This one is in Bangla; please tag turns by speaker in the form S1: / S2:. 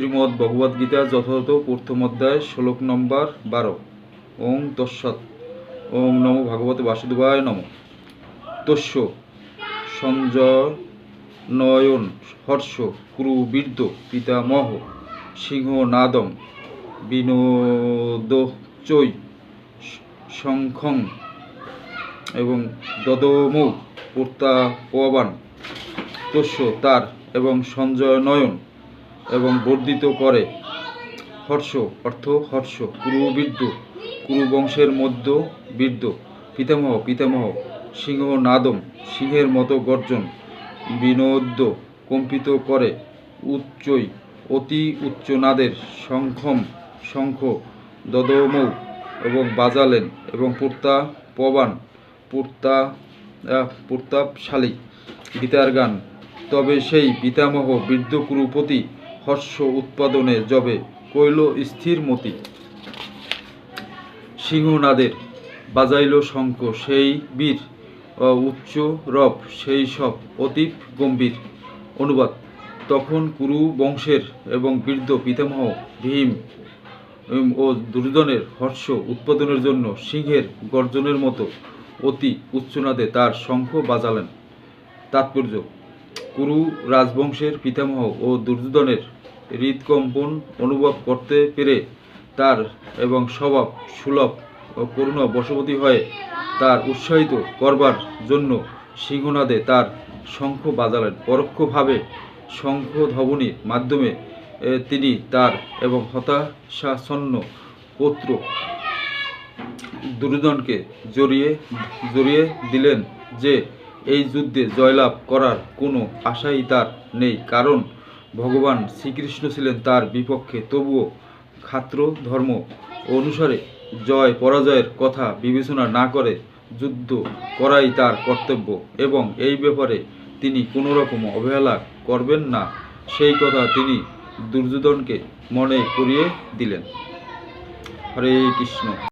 S1: শ্রীমদ্ ভগবদ গীতা যথাযথ প্রথম অধ্যায়, শ্লোক নম্বর বারো। ওং তৎসৎ। ওং নম ভাগবতে বাসুদেবায় নম। তস্য সঞ্জয় নয়ন হর্ষ কুরু বীর্য পিতামহ সিংহ নাদম বিনোদচৈ শঙ্খং এবং দদমৌ প্রত্যাপবান তস্য তার এবং সঞ্জয় নয়ন এবং বর্ধিত করে। হর্ষ, অর্থ হর্ষ কুরু বীর্য কুরু বংশের মধ্য বীর্য পিতামহ পিতামহ, সিংহ নাদম, সিংহের মতো গর্জন, বিনোদ্য কম্পিত করে উচ্চই অতি উচ্চ নাদের শঙ্খম শঙ্খ, দদমৌ এবং বাজালেন এবং প্রত্যা পবান প্রত্যা প্রতাপশালী গীতার গান। তবে সেই পিতামহ বৃদ্ধ হর্ষ উৎপাদনে যবে কইল স্থির মতি। সিংহনাদের বাজাইল শঙ্খ, সেই বীর উচ্চ রব, সেই সব অতীব গম্ভীর। অনুবাদ, তখন কুরু বংশের এবং বৃদ্ধ পিতামহ ভীম ও দুর্জনের হর্ষ উৎপাদনের জন্য সিংহের গর্জনের মতো অতি উচ্চনাদে তার শঙ্খ বাজালেন। তাৎপর্য কুরু রাজবংশের পিতামহ ও দুর্যোধনের হৃদকম্পন অনুভব করতে পেরে তার এবং স্বভাব, সুলভ ও করুণা বশবতী হয়ে তার উৎসাহিত করবার জন্য সিংহনাদে তার শঙ্খ বাজালেন। পরোক্ষভাবে শঙ্খ ধ্বনির মাধ্যমে তিনি তার এবং হতাশাসন্ন পুত্র দুর্যোধনকে জড়িয়ে জড়িয়ে দিলেন যে এই যুদ্ধে জয়লাভ করার কোনো আশাই তার নেই, কারণ ভগবান শ্রীকৃষ্ণ ছিলেন তার বিপক্ষে। তবুও খাত্র ধর্ম অনুসারে জয় পরাজয়ের কথা বিবেচনা না করে যুদ্ধ করাই তার কর্তব্য এবং এই ব্যাপারে তিনি কোনো রকম অবহেলা করবেন না, সেই কথা তিনি দুর্যোধনকে মনে করিয়ে দিলেন। হরে কৃষ্ণ।